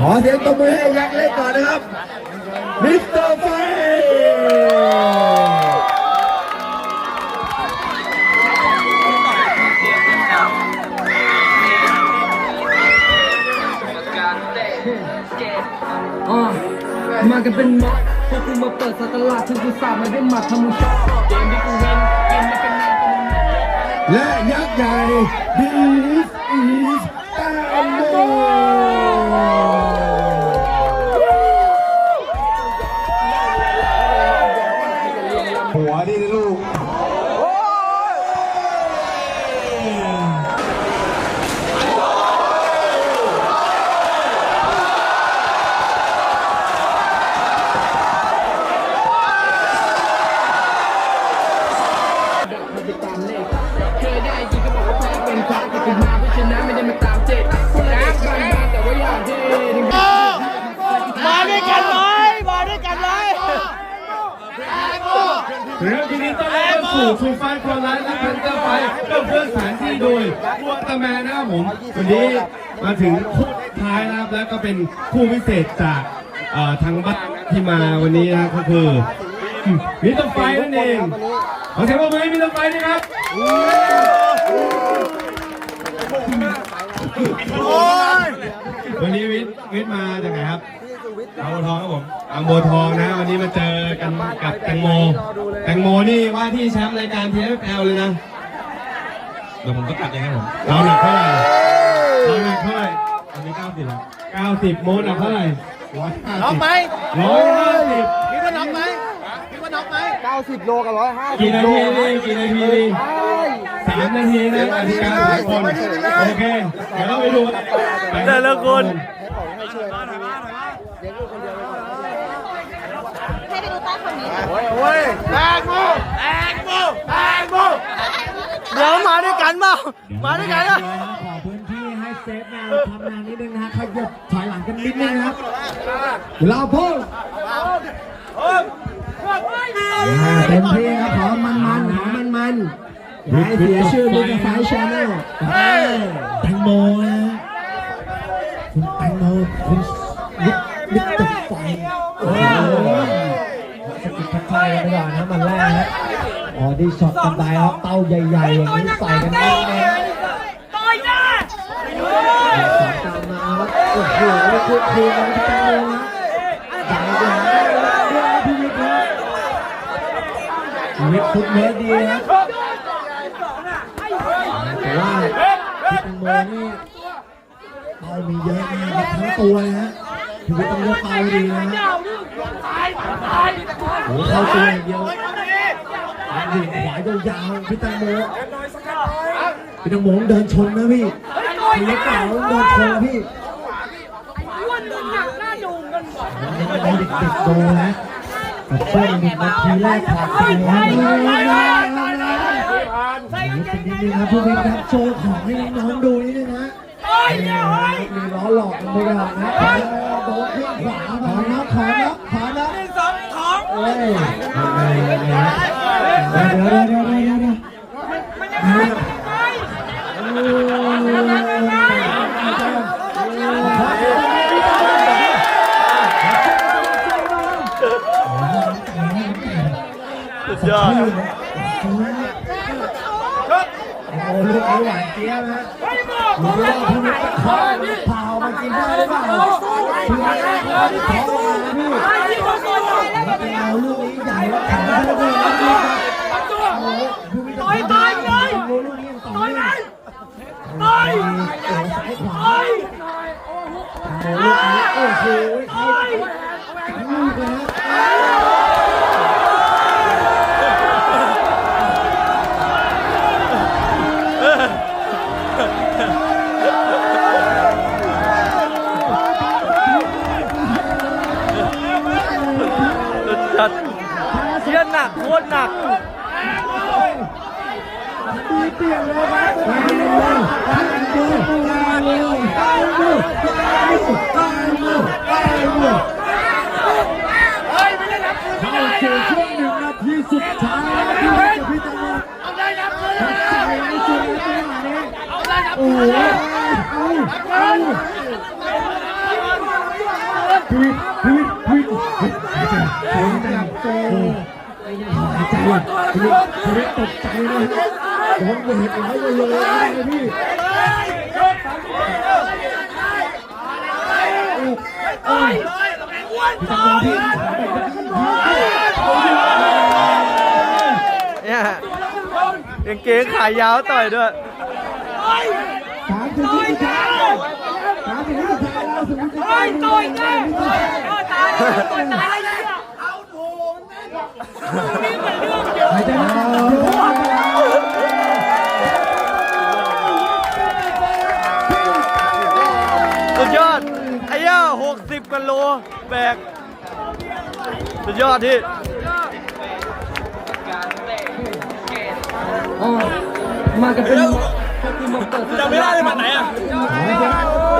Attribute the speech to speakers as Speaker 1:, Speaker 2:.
Speaker 1: ขอเสียงตบมือให้ยักษ์เล็กก่อนนะครับ มิสเตอร์ไฟ
Speaker 2: มากันเป็นม็อบพวกกูมาเปิดสตลาดถึงกูสาบไมาได้มัดทำมึงชอบเกมที่กูเว้นเกมมาเป็นนานเป็นนาน
Speaker 1: และยักษ์ใหญ่ This is กู
Speaker 2: มาเพื่อชนะไม่ได้มาตามเจ็ดคนละเด็กบางบางแต่ว่าอยากเท่ถึง
Speaker 3: มาด้วยกันเลยมาด้วยกันเลย
Speaker 4: เรื่องที่นี้ต้อนรับเข้าสู่ชูไฟคอนไลน์และพันเตอร์ไฟก็เพื่อสถานที่โดยวัวตะแมนนะครับผมวันนี้มาถึงคู่ท้ายนะครับแล้วก็เป็นคู่พิเศษจากทางบัตที่มาวันนี้นะก็คือมิสเตอร์ไฟนั่นเองขอเสียงปรบมือให้มิสเตอร์ไฟด้วยครับ วันนี้วิทย์วิทย์มาจากไหนครับบางบัวทองครับผมบางบัวทองนะ วันนี้มาเจอกันกับแตงโม แตงโมนี่ว่าที่แชมป์รายการ TFL เลยนะเดี๋ยวผมก็ตัดเองครับผมเราหนักเท่าไหร่เราหนักเท่าไหร่อันนี้เก้าสิบเก้าสิบโมหนักเท่าไหร่ร้อยห้า
Speaker 3: น็อก
Speaker 4: สิบ
Speaker 3: ไหม
Speaker 4: ร้อยห้าสิบ
Speaker 3: คิดว่าน็อกไหมคิดว่าน็อกไหม
Speaker 1: 90โลกับ150
Speaker 4: กี่นาทีดีกี่นาทีดีสามนาทีนะกติกาสากลโอเคเดี๋ยวเราไปดูแต่ละคน
Speaker 5: ให้ไปดูใต้คอมเมนต์
Speaker 3: แตงโมแตงโมแตงโมเดี๋ยวมาด้วยกันเปล่ามาด้วยกันอะ
Speaker 1: ขอพื้นที่ให้เซฟแนวทำงานนิดนึงนะฮะขยับถอยหลังกันนิดนึงนะครับเราพูดอ่าเต็มที่ครับขอมันมันขอมันมัน อย่าให้เสียชื่อมิสเตอร์ไฟชาแนลแตงโมนะคุณแตงโมคุณมิสเตอร์ไฟโอ้โหสกิดทักทายกันไปก่อนนะมันแรกนะอ๋อดีช็อตกันไปครับเต้าใหญ่ๆอย่างนี้ใส่กันแน่ๆสองตามมาครับโอ้โหนี่คือคืนของพี่แตงโมนะจ่ายไปหาด้วยนะพี่วิทย์นะชีวิตฟุตเวิร์ดดีนะแต่ว่า มงโนี่เป้ามีเยอะมากทั้งตัวเลยฮะชีวิตต้องเลือกเป้าให้ดีนะฮะโอ้เข้าตัวอย่างเดียวหนึ่งขวายาวๆพี่แตงโมพี่แตงโมเดินชนนะพี่พี่เล็กเก่าโดนชว์พี่วันนึงหนักหน้าดูกันให้เด็กๆดูนะกับช่วงหนึ่งนาทีแรกขาดไปนะเป็นนิดนึงนะผู้พิทักษ์โชว์ของให้น้องๆดูนิดนึงนะมีล้อหลอกกันไปก่อนนะโดนขึ้นขวาขอนับขอนับขอนับสองของเฮ้ยเดี๋ยวเดี๋ยวเดี๋ยวเดี๋ยวเดี๋ยวเดี๋ยว
Speaker 3: สุดยอด
Speaker 1: โอ้ลูกนี้ หวานเจี๊ยบนะหรือว่าพี่นิดจะขอเผามากินได้หรือเปล่าพี่นิดจะขอขอมาพี่พี่เอาลูกนี้ใหญ่แล้วแข็งแล้วด้วยนะพี่ นักโคตรหนักตีเปลี่ยนเลยครั
Speaker 3: บตีเลย
Speaker 1: เปลี่ยนเลยตายมือตายมือตายมือตายมือเฮ้ยไม่ได้รับคืนไม่ได้เลยมาสู่ช่วงหนึ่ยนาทีสุดท้ายที่จะพิจารณาเลยอาได้รับคืนใจในช่วงนี้เลยอาลยเรับคืนเอาเลยอาพีพีพีพีพีพีพีายใจอะทีนี้ทีนี้ตกใจเลยโดนเวทร้อยเลยเลยพี่โอ้ยพี่ตังโมพี่
Speaker 4: เนี่ยกางเกงขายาวต่อยด้วย
Speaker 1: สามสิบวิสุดท้ายสามสิบวิสุดท้ายแล้วสุดท้ายต่อยได้ หายใจนะ
Speaker 4: สุดยอดไอ้ย่าหกสิบกิโลแบก สุดยอดที่
Speaker 6: อ๋อมากันเป็นม็อบพวกกูมาเปิดสตลาด
Speaker 4: จำไม่ได้เลยมันไหนอะ
Speaker 1: หายใจ